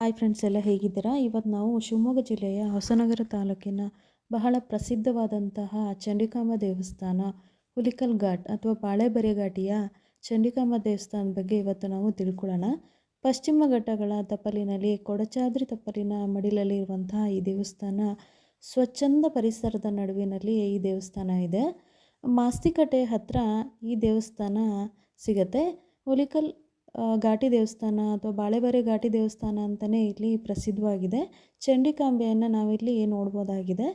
Hi friends, ಎಲ್ಲ ಹೇಗಿದ್ದೀರಾ? ಇವತ್ತು ನಾವು ಶಿವಮೊಗ್ಗ ಜಿಲ್ಲೆಯ ಹೊಸನಗರ ತಾಲೂಕಿನ ಬಹಳ ಪ್ರಸಿದ್ಧವಾದಂತಹ ಚಂಡಿಕಾಂಬ ದೇವಸ್ಥಾನ, ಹುಲಿಕಲ್ ಘಾಟ್ ಅಥವಾ ಬಾಳೆಬೆರೆ ಘಾಟಿಯ ಚಂಡಿಕಾಂಬ ದೇವಸ್ಥಾನದ ಬಗ್ಗೆ ಇವತ್ತು ನಾವು ತಿಳ್ಕೊಳ್ಳೋಣ. ಪಶ್ಚಿಮ ಘಟ್ಟಗಳ ತಪ್ಪಲಿನಲ್ಲಿ ಕೊಡಚಾದ್ರಿ ತಪ್ಪಲಿನ ಮಡಿಲಲ್ಲಿ ಇರುವಂತಹ ಈ ದೇವಸ್ಥಾನ, ಸ್ವಚ್ಛಂದ ಪರಿಸರದ ನಡುವಿನಲ್ಲಿ ಈ ದೇವಸ್ಥಾನ ಇದೆ. ಮಾಸ್ತಿಕಟ್ಟೆ ಹತ್ತಿರ ಈ ದೇವಸ್ಥಾನ ಸಿಗತ್ತೆ. ಹುಲಿಕಲ್ ಘಾಟಿ ದೇವಸ್ಥಾನ ಅಥವಾ ಬಾಳೆಬೆರೆ ಘಾಟಿ ದೇವಸ್ಥಾನ ಅಂತಲೇ ಇಲ್ಲಿ ಪ್ರಸಿದ್ಧವಾಗಿದೆ. ಚಂಡಿಕಾಂಬೆಯನ್ನು ನಾವಿಲ್ಲಿ ನೋಡ್ಬೋದಾಗಿದೆ.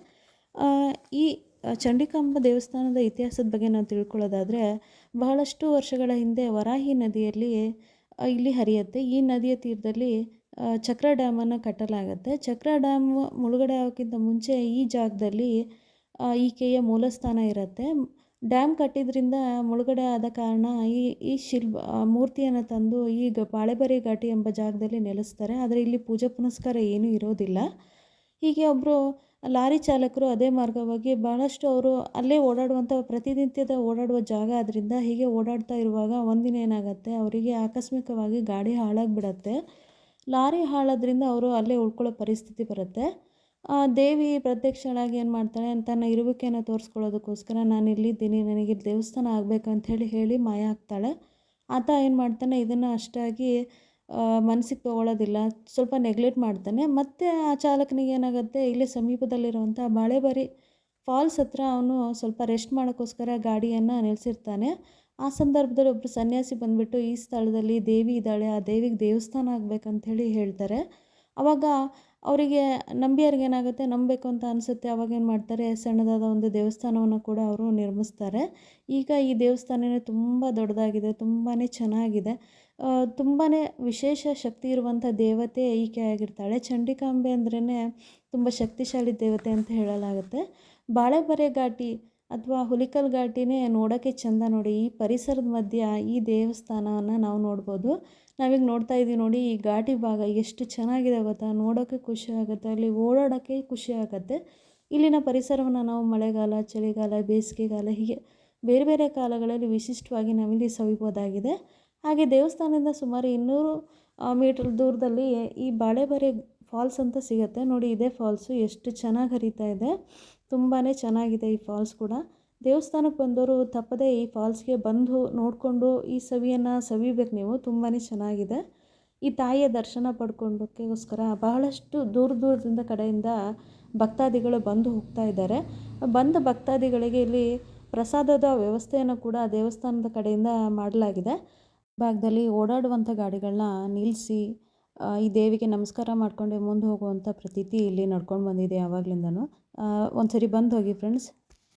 ಈ ಚಂಡಿಕಾಂಬ ದೇವಸ್ಥಾನದ ಇತಿಹಾಸದ ಬಗ್ಗೆ ನಾವು ತಿಳ್ಕೊಳ್ಳೋದಾದರೆ, ಬಹಳಷ್ಟು ವರ್ಷಗಳ ಹಿಂದೆ ವರಾಹಿ ನದಿಯಲ್ಲಿ ಇಲ್ಲಿ ಹರಿಯುತ್ತೆ. ಈ ನದಿಯ ತೀರದಲ್ಲಿ ಚಕ್ರ ಡ್ಯಾಮನ್ನು ಕಟ್ಟಲಾಗುತ್ತೆ. ಚಕ್ರ ಡ್ಯಾಮ್ ಮುಳುಗಡೆ ಆಗೋಕ್ಕಿಂತ ಮುಂಚೆ ಈ ಜಾಗದಲ್ಲಿ ಈಕೆಯ ಮೂಲಸ್ಥಾನ ಇರುತ್ತೆ. ಡ್ಯಾಮ್ ಕಟ್ಟಿದ್ರಿಂದ ಮುಳುಗಡೆ ಆದ ಕಾರಣ ಈ ಈ ಶಿಲ್ಪ ಮೂರ್ತಿಯನ್ನು ತಂದು ಈ ಗ ಬಾಳೆಬರಿ ಘಾಟಿ ಎಂಬ ಜಾಗದಲ್ಲಿ ನೆಲೆಸ್ತಾರೆ. ಆದರೆ ಇಲ್ಲಿ ಪೂಜೆ ಪುನಸ್ಕಾರ ಏನೂ ಇರೋದಿಲ್ಲ. ಹೀಗೆ ಒಬ್ಬರು ಲಾರಿ ಚಾಲಕರು ಅದೇ ಮಾರ್ಗವಾಗಿ ಭಾಳಷ್ಟು ಅವರು ಅಲ್ಲೇ ಓಡಾಡುವಂಥ, ಪ್ರತಿನಿತ್ಯದ ಓಡಾಡುವ ಜಾಗ ಆದ್ದರಿಂದ ಹೀಗೆ ಓಡಾಡ್ತಾ ಇರುವಾಗ ಒಂದಿನ ಏನಾಗುತ್ತೆ, ಅವರಿಗೆ ಆಕಸ್ಮಿಕವಾಗಿ ಗಾಡಿ ಹಾಳಾಗಿಬಿಡತ್ತೆ. ಲಾರಿ ಹಾಳಾದ್ರಿಂದ ಅವರು ಅಲ್ಲೇ ಉಳ್ಕೊಳ್ಳೋ ಪರಿಸ್ಥಿತಿ ಬರುತ್ತೆ. ದೇವಿ ಪ್ರತ್ಯಕ್ಷಳಾಗಿ ಏನು ಮಾಡ್ತಾಳೆ ತನ್ನ ಇರುವಿಕೆಯನ್ನು ತೋರಿಸ್ಕೊಳ್ಳೋದಕ್ಕೋಸ್ಕರ ನಾನು ಇಲ್ಲಿದ್ದೀನಿ, ನನಗೆ ದೇವಸ್ಥಾನ ಆಗಬೇಕು ಅಂಥೇಳಿ ಹೇಳಿ ಮಾಯ ಆಗ್ತಾಳೆ ಆತ ಏನು ಮಾಡ್ತಾನೆ, ಇದನ್ನು ಅಷ್ಟಾಗಿ ಮನಸ್ಸಿಗೆ ತೊಗೊಳ್ಳೋದಿಲ್ಲ ಸ್ವಲ್ಪ ನೆಗ್ಲೆಕ್ಟ್ ಮಾಡ್ತಾನೆ. ಮತ್ತು ಆ ಚಾಲಕನಿಗೆ ಏನಾಗುತ್ತೆ, ಇಲ್ಲೇ ಸಮೀಪದಲ್ಲಿರುವಂಥ ಬಾಳೆಬರಿ ಫಾಲ್ಸ್ ಹತ್ರ ಅವನು ಸ್ವಲ್ಪ ರೆಸ್ಟ್ ಮಾಡೋಕ್ಕೋಸ್ಕರ ಗಾಡಿಯನ್ನು ನಿಲ್ಲಿಸಿರ್ತಾನೆ ಆ ಸಂದರ್ಭದಲ್ಲಿ ಒಬ್ಬರು ಸನ್ಯಾಸಿ ಬಂದುಬಿಟ್ಟು ಈ ಸ್ಥಳದಲ್ಲಿ ದೇವಿ ಇದ್ದಾಳೆ, ಆ ದೇವಿಗೆ ದೇವಸ್ಥಾನ ಆಗಬೇಕಂಥೇಳಿ ಹೇಳ್ತಾರೆ. ಆವಾಗ ಅವರಿಗೆ ನಂಬಿಯರಿಗೆ ಏನಾಗುತ್ತೆ, ನಂಬಬೇಕು ಅಂತ ಅನಿಸುತ್ತೆ. ಅವಾಗ ಏನು ಮಾಡ್ತಾರೆ, ಸಣ್ಣದಾದ ಒಂದು ದೇವಸ್ಥಾನವನ್ನು ಕೂಡ ಅವರು ನಿರ್ಮಿಸ್ತಾರೆ. ಈಗ ಈ ದೇವಸ್ಥಾನವೇ ತುಂಬ ದೊಡ್ಡದಾಗಿದೆ ತುಂಬಾ ಚೆನ್ನಾಗಿದೆ. ತುಂಬಾ ವಿಶೇಷ ಶಕ್ತಿ ಇರುವಂಥ ದೇವತೆ ಈಕೆ ಆಗಿರ್ತಾಳೆ. ಚಂಡಿಕಾಂಬೆ ಅಂದ್ರೇ ತುಂಬ ಶಕ್ತಿಶಾಲಿ ದೇವತೆ ಅಂತ ಹೇಳಲಾಗುತ್ತೆ. ಬಾಳೆಬರೆ ಘಾಟಿ ಅಥವಾ ಹುಲಿಕಲ್ ಘಾಟಿನೇ ನೋಡೋಕ್ಕೆ ಚಂದ ನೋಡಿ ಈ ಪರಿಸರದ ಮಧ್ಯ ಈ ದೇವಸ್ಥಾನವನ್ನು ನಾವು ನೋಡ್ಬೋದು. ನಾವೀಗ ನೋಡ್ತಾ ಇದ್ದೀವಿ ನೋಡಿ ಈ ಘಾಟಿ ಭಾಗ ಎಷ್ಟು ಚೆನ್ನಾಗಿದೆ ಗೊತ್ತಾ? ನೋಡೋಕ್ಕೆ ಖುಷಿ ಆಗುತ್ತೆ, ಅಲ್ಲಿ ಓಡಾಡೋಕ್ಕೆ ಖುಷಿ ಆಗುತ್ತೆ. ಇಲ್ಲಿನ ಪರಿಸರವನ್ನು ನಾವು ಮಳೆಗಾಲ, ಚಳಿಗಾಲ, ಬೇಸಿಗೆಗಾಲ ಹೀಗೆ ಬೇರೆ ಬೇರೆ ಕಾಲಗಳಲ್ಲಿ ವಿಶಿಷ್ಟವಾಗಿ ನಾವಿಲ್ಲಿ ಸವಿಬೋದಾಗಿದೆ. ಹಾಗೆ ದೇವಸ್ಥಾನದಿಂದ ಸುಮಾರು ಇನ್ನೂರು ಮೀಟರ್ ದೂರದಲ್ಲಿ ಈ ಬಾಳೆಬರೆ ಫಾಲ್ಸ್ ಅಂತ ಸಿಗುತ್ತೆ. ನೋಡಿ ಇದೇ ಫಾಲ್ಸು, ಎಷ್ಟು ಚೆನ್ನಾಗಿ ಹರಿತಾ ಇದೆ. ತುಂಬಾ ಚೆನ್ನಾಗಿದೆ ಈ ಫಾಲ್ಸ್ ಕೂಡ. ದೇವಸ್ಥಾನಕ್ಕೆ ಬಂದವರು ತಪ್ಪದೇ ಈ ಫಾಲ್ಸ್ಗೆ ಬಂದು ನೋಡಿಕೊಂಡು ಈ ಸವಿಯನ್ನು ಸವಿಬೇಕು ನೀವು ತುಂಬಾ ಚೆನ್ನಾಗಿದೆ. ಈ ತಾಯಿಯ ದರ್ಶನ ಪಡ್ಕೊಂಡಕ್ಕೋಸ್ಕರ ಬಹಳಷ್ಟು ದೂರ ದೂರದಿಂದ ಕಡೆಯಿಂದ ಭಕ್ತಾದಿಗಳು ಬಂದು ಹೋಗ್ತಾ ಇದ್ದಾರೆ. ಬಂದ ಭಕ್ತಾದಿಗಳಿಗೆ ಇಲ್ಲಿ ಪ್ರಸಾದದ ವ್ಯವಸ್ಥೆಯನ್ನು ಕೂಡ ದೇವಸ್ಥಾನದ ಕಡೆಯಿಂದ ಮಾಡಲಾಗಿದೆ. ಭಾಗದಲ್ಲಿ ಓಡಾಡುವಂಥ ಗಾಡಿಗಳನ್ನ ನಿಲ್ಲಿಸಿ ಈ ದೇವಿಗೆ ನಮಸ್ಕಾರ ಮಾಡಿಕೊಂಡೆ ಮುಂದೆ ಹೋಗುವಂಥ ಪ್ರತೀತಿ ಇಲ್ಲಿ ನಡ್ಕೊಂಡು ಬಂದಿದೆ ಯಾವಾಗಲಿಂದನೂ. ಒಂದು ಸರಿ ಬಂದು ಹೋಗಿ ಫ್ರೆಂಡ್ಸ್